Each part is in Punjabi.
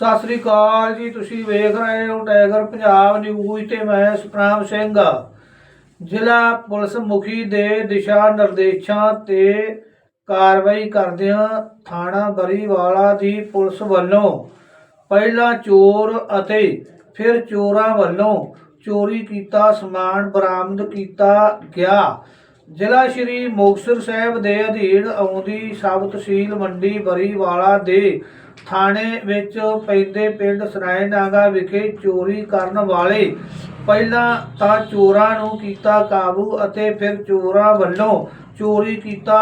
ਸਤਿ ਸ੍ਰੀ ਅਕਾਲ ਜੀ, ਤੁਸੀਂ ਵੇਖ ਰਹੇ ਹੋ ਟਾਈਗਰ ਪੰਜਾਬ ਨਿਊਜ਼ ਤੇ ਮੈਂ ਸਤਨਾਮ ਸਿੰਘ। ਜ਼ਿਲ੍ਹਾ ਪੁਲਿਸ ਮੁਖੀ ਦੇ ਦਿਸ਼ਾ ਨਿਰਦੇਸ਼ਾਂ ਤੇ ਕਾਰਵਾਈ ਕਰਦਿਆਂ ਥਾਣਾ ਬਰੀਵਾਲਾ ਦੀ ਪੁਲਿਸ ਵੱਲੋਂ ਪਹਿਲਾਂ ਚੋਰ ਅਤੇ ਫਿਰ ਚੋਰਾਂ ਵੱਲੋਂ ਚੋਰੀ ਕੀਤਾ, ਸਮਾਨ ਬਰਾਮਦ ਕੀਤਾ ਗਿਆ। ਜ਼ਿਲ੍ਹਾ ਸ਼੍ਰੀ ਮੁਕਤਸਰ ਸਾਹਿਬ ਦੇ ਅਧੀਨ ਆਉਂਦੀ ਸਬ ਤਹਿਸੀਲ ਮੰਡੀ ਬਰੀਵਾਲਾ ਦੇ ਥਾਣੇ ਵਿੱਚ ਪੈਂਦੇ ਪਿੰਡ ਸਰਾਏ ਵਿਖੇ ਚੋਰੀ ਕਰਨ ਵਾਲੇ ਪਹਿਲਾਂ ਤਾਂ ਚੋਰਾਂ ਨੂੰ ਕੀਤਾ ਕਾਬੂ ਅਤੇ ਫਿਰ ਚੋਰਾਂ ਵੱਲੋਂ ਚੋਰੀ ਕੀਤਾ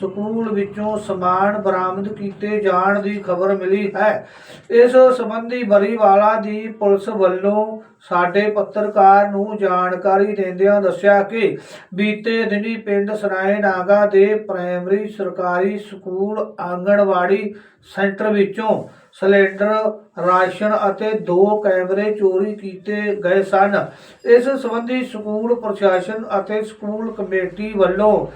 ਸਕੂਲ ਵਿੱਚੋਂ ਸਮਾਨ ਬਰਾਮਦ ਕੀਤੇ ਜਾਣ ਦੀ ਖਬਰ ਮਿਲੀ ਹੈ। ਇਸ ਸੰਬੰਧੀ ਬਰੀਵਾਲਾ ਦੀ ਪੁਲਿਸ ਵੱਲੋਂ ਸਾਡੇ ਪੱਤਰਕਾਰ ਨੂੰ ਜਾਣਕਾਰੀ ਦਿੰਦਿਆਂ ਦੱਸਿਆ ਕਿ ਬੀਤੇ ਦਿਨੀ ਪਿੰਡ ਸਰਾਏ ਨਾਗਾ ਦੇ ਪ੍ਰਾਇਮਰੀ ਸਰਕਾਰੀ ਸਕੂਲ ਆਂਗਣਵਾੜੀ ਸੈਂਟਰ ਵਿੱਚੋਂ ਸਿਲੰਡਰ, ਰਾਸ਼ਨ ਅਤੇ ਦੋ ਕੈਮਰੇ ਚੋਰੀ ਕੀਤੇ ਗਏ ਸਨ। ਇਸ ਸੰਬੰਧੀ ਸਕੂਲ ਪ੍ਰਸ਼ਾਸਨ ਅਤੇ ਸਕੂਲ ਕਮੇਟੀ ਵੱਲੋਂ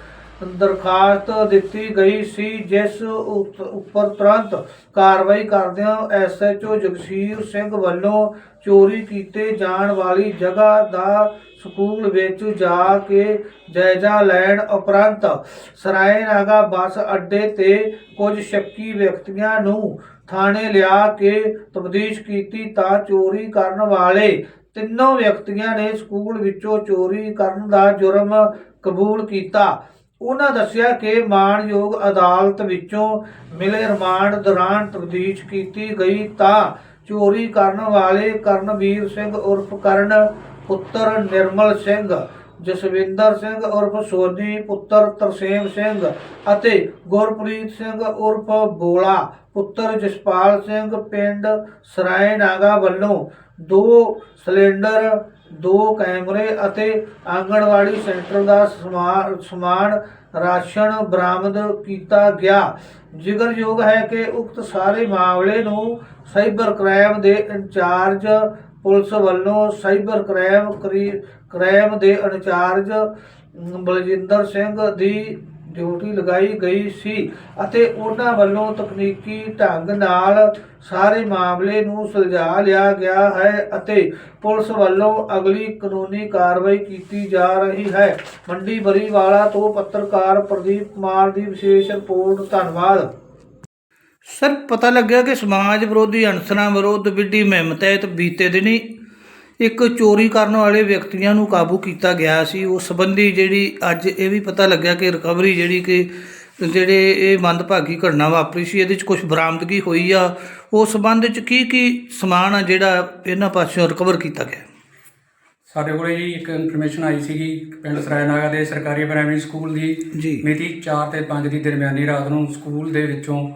ਦਰਖਾਸਤ ਦਿੱਤੀ ਗਈ ਸੀ, ਜਿਸ ਉੱਪਰ ਤੁਰੰਤ ਕਾਰਵਾਈ ਕਰਦਿਆਂ ਐਸਐਚਓ ਜਗਸੀਰ ਸਿੰਘ ਵੱਲੋਂ ਚੋਰੀ ਕੀਤੇ ਜਾਣ ਵਾਲੀ ਜਗ੍ਹਾ ਦਾ ਸਕੂਲ ਵਿੱਚ ਜਾ ਕੇ ਜਾਇਜ਼ਾ ਲੈਣ ਉਪਰੰਤ ਸਰਾਏਨਾਗਾ ਬੱਸ ਅੱਡੇ ਤੇ ਕੁਝ ਸ਼ੱਕੀ ਵਿਅਕਤੀਆਂ ਨੂੰ ਥਾਣੇ ਲਿਆ ਕੇ ਤਬਦੀਸ਼ ਕੀਤੀ ਤਾਂ ਚੋਰੀ ਕਰਨ ਵਾਲੇ ਤਿੰਨੋਂ ਵਿਅਕਤੀਆਂ ਨੇ ਸਕੂਲ ਵਿੱਚੋਂ ਚੋਰੀ ਕਰਨ ਦਾ ਜੁਰਮ ਕਬੂਲ ਕੀਤਾ। ਉਹਨਾਂ ਦੱਸਿਆ ਕਿ ਮਾਣਯੋਗ ਅਦਾਲਤ ਵਿੱਚੋਂ ਮਿਲੇ ਰਿਮਾਂਡ ਦੌਰਾਨ ਤਬਦੀਸ਼ ਕੀਤੀ ਗਈ ਤਾਂ ਚੋਰੀ ਕਰਨ ਵਾਲੇ ਕਰਨਵੀਰ ਸਿੰਘ ਉਰਫ ਕਰਨ ਪੁੱਤਰ ਨਿਰਮਲ ਸਿੰਘ, ਜਸਵਿੰਦਰ ਸਿੰਘ ਉਰਫ ਸੋਨੀ ਪੁੱਤਰ ਤਰਸੇਮ ਸਿੰਘ ਅਤੇ ਗੁਰਪ੍ਰੀਤ ਸਿੰਘ ਉਰਫ ਬੋਲਾ ਪੁੱਤਰ ਜਸਪਾਲ ਸਿੰਘ ਪਿੰਡ ਸਰਾਏ ਨਾਗਾ ਵੱਲੋਂ ਦੋ ਸਿਲੰਡਰ, ਦੋ ਕੈਮਰੇ ਅਤੇ ਆਂਗਣਵਾੜੀ ਸੈਂਟਰ ਦਾ ਸਮਾ- ਸਮਾਨ ਰਾਸ਼ਨ ਬਰਾਮਦ ਕੀਤਾ ਗਿਆ। ਜ਼ਿਕਰਯੋਗ ਹੈ ਕਿ ਉਕਤ ਸਾਰੇ ਮਾਮਲੇ ਨੂੰ ਸਾਈਬਰ ਕ੍ਰਾਈਮ ਦੇ ਇੰਚਾਰਜ ਪੁਲਿਸ ਵੱਲੋਂ ਸਾਈਬਰ ਕ੍ਰਾਈਮ ਕਰੀ- ਕ੍ਰਾਈਮ ਦੇ ਇੰਚਾਰਜ ਬਲਜਿੰਦਰ ਸਿੰਘ ਦੀ ਡਿਊਟੀ ਲਗਾਈ ਗਈ ਸੀ ਅਤੇ ਉਹਨਾਂ ਵੱਲੋਂ ਤਕਨੀਕੀ ਢੰਗ ਨਾਲ ਸਾਰੇ ਮਾਮਲੇ ਨੂੰ ਸੁਲਝਾ ਲਿਆ ਗਿਆ ਹੈ ਅਤੇ ਪੁਲਿਸ ਵੱਲੋਂ ਅਗਲੀ ਕਾਨੂੰਨੀ ਕਾਰਵਾਈ ਕੀਤੀ ਜਾ ਰਹੀ ਹੈ। ਮੰਡੀ ਬਰੀਵਾਲਾ ਤੋਂ ਪੱਤਰਕਾਰ ਪ੍ਰਦੀਪ ਕੁਮਾਰ ਦੀ ਵਿਸ਼ੇਸ਼ ਰਿਪੋਰਟ, ਧੰਨਵਾਦ। ਸਰ, ਪਤਾ ਲੱਗਿਆ ਕਿ ਸਮਾਜ ਵਿਰੋਧੀ ਅਨਸਰਾਂ ਵਿਰੁੱਧ ਵਿੱਢੀ ਮੁਹਿੰਮ ਤਹਿਤ ਬੀਤੇ ਦਿਨੀ ਇੱਕ ਚੋਰੀ ਕਰਨ ਵਾਲੇ ਵਿਅਕਤੀਆਂ ਨੂੰ ਕਾਬੂ ਕੀਤਾ ਗਿਆ ਸੀ। ਉਸ ਸੰਬੰਧੀ ਜਿਹੜੀ ਅੱਜ ਇਹ ਵੀ ਪਤਾ ਲੱਗਿਆ ਕਿ ਰਿਕਵਰੀ ਜਿਹੜੀ ਕਿ ਜਿਹੜੇ ਇਹ ਮੰਦਭਾਗੀ ਘਟਨਾ ਵਾਪਰੀ ਸੀ ਇਹਦੇ ਵਿੱਚ ਕੁਝ ਬਰਾਮਦਗੀ ਹੋਈ ਆ। ਉਸ ਸੰਬੰਧ ਵਿੱਚ ਕੀ ਕੀ ਸਮਾਨ ਆ ਜਿਹੜਾ ਇਹਨਾਂ ਪਾਸਿਓਂ ਰਿਕਵਰ ਕੀਤਾ ਗਿਆ? ਸਾਡੇ ਕੋਲੇ ਜੀ ਇੱਕ ਇਨਫੋਰਮੇਸ਼ਨ ਆਈ ਸੀਗੀ ਪਿੰਡ ਸਰਾਇਨਾਗਾ ਦੇ ਸਰਕਾਰੀ ਪ੍ਰਾਇਮਰੀ ਸਕੂਲ ਦੀ। ਜੀ। ਮਿਤੀ 4 ਤੇ 5 ਦੀ ਦਰਮਿਆਨੀ ਰਾਤ ਨੂੰ ਸਕੂਲ ਦੇ ਵਿੱਚੋਂ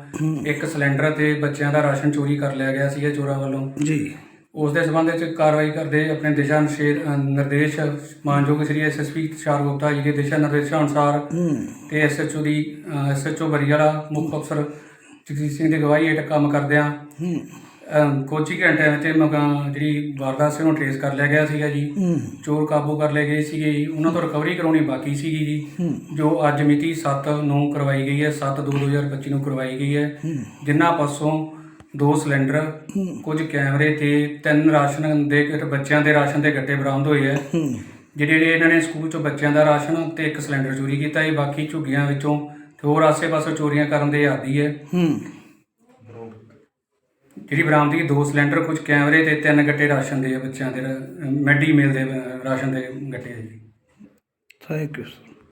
ਇੱਕ ਸਿਲੰਡਰ ਤੇ ਬੱਚਿਆਂ ਦਾ ਰਾਸ਼ਨ ਚੋਰੀ ਕਰ ਲਿਆ ਗਿਆ ਸੀ ਚੋਰਾਂ ਵੱਲੋਂ। ਜੀ। ਉਸ ਦੇ ਸਬੰਧ ਵਿੱਚ ਕਾਰਵਾਈ ਕਰਦੇ ਆਪਣੇ ਦਿਸ਼ਾ ਨਿਸ਼ੇ- ਅ, ਨਿਰਦੇਸ਼ ਮਾਨਯੋਗ ਸ੍ਰੀ ਐਸਐਸਪੀ ਤੁਸ਼ਾਰ ਗੁਪਤਾ ਜੀ ਦੇ ਦਿਸ਼ਾ ਨਿਰਦੇਸ਼ਾਂ ਅਨੁਸਾਰ ਤੇ ਐਸਐਚਓ ਦੀ ਐਸਐਚਓ ਬਰੀਵਾਲਾ ਮੁੱਖ ਅਫਸਰ ਜਗਜੀਤ ਸਿੰਘ ਦੀ ਗਵਾਹੀ ਹੇਠ ਕੰਮ ਕਰਦਿਆਂ ਹੂੰ। ਅਮ ਕੁਝ ਹੀ ਘੰਟਿਆਂ ਵਿੱਚ ਮਗਾ ਜਿਹੜੀ ਵਾਰਦਾਤ ਸੀ ਉਹਨੂੰ ਟ੍ਰੇਸ ਕਰ ਲਿਆ ਗਿਆ ਸੀਗਾ ਜੀ। ਚੋਰ ਕਾਬੂ ਕਰ ਲਏ ਗਏ ਸੀਗੇ ਜੀ। ਉਹਨਾਂ ਤੋਂ ਰਿਕਵਰੀ ਕਰਾਉਣੀ ਬਾਕੀ ਸੀਗੀ ਜੀ। ਜੋ ਅੱਜ ਮਿਤੀ 7 ਨੂੰ ਕਰਵਾਈ ਗਈ ਹੈ 7 2 2025 ਨੂੰ ਕਰਵਾਈ ਗਈ ਹੈ। ਹੂੰ। ਜਿਨ੍ਹਾਂ ਪਾਸੋਂ ਦੋ ਸਿਲੰਡਰ ਕੁਝ ਕੈਮਰੇ ਤੇ ਤਿੰਨ ਰਾਸ਼ਨ ਦੇ ਬੱਚਿਆਂ ਦੇ ਰਾਸ਼ਨ ਦੇ ਗੱਟੇ ਬਰਾਮਦ ਹੋਏ ਹੂੰ। ਜਿਹੜੇ ਇਹਨਾਂ ਨੇ ਸਕੂਲ ਚੋਂ ਬੱਚਿਆਂ ਦਾ ਰਾਸ਼ਨ ਤੇ ਇੱਕ ਸਿਲੰਡਰ ਚੋਰੀ ਕੀਤਾ ਇਹ ਬਾਕੀ ਝੁੱਗੀਆਂ ਵਿੱਚੋਂ ਤੇ ਹੋਰ ਆਸੇ-ਪਾਸੇ ਚੋਰੀਆਂ ਕਰਨ ਦੇ ਆਦੀ ਹੈ। ਜਿਹੜੀ ਬਰਾਮਦਗੀ ਦੋ ਸਿਲੰਡਰ ਕੁਝ ਕੈਮਰੇ ਤੇ ਤਿੰਨ ਗੱਟੇ ਰਾਸ਼ਨ ਦੇ ਬੱਚਿਆਂ ਦੇ ਮਿਡ ਮੀਲ ਦੇ ਰਾਸ਼ਨ ਦੇ ਗੱਟੇ ਜੀ। Thank you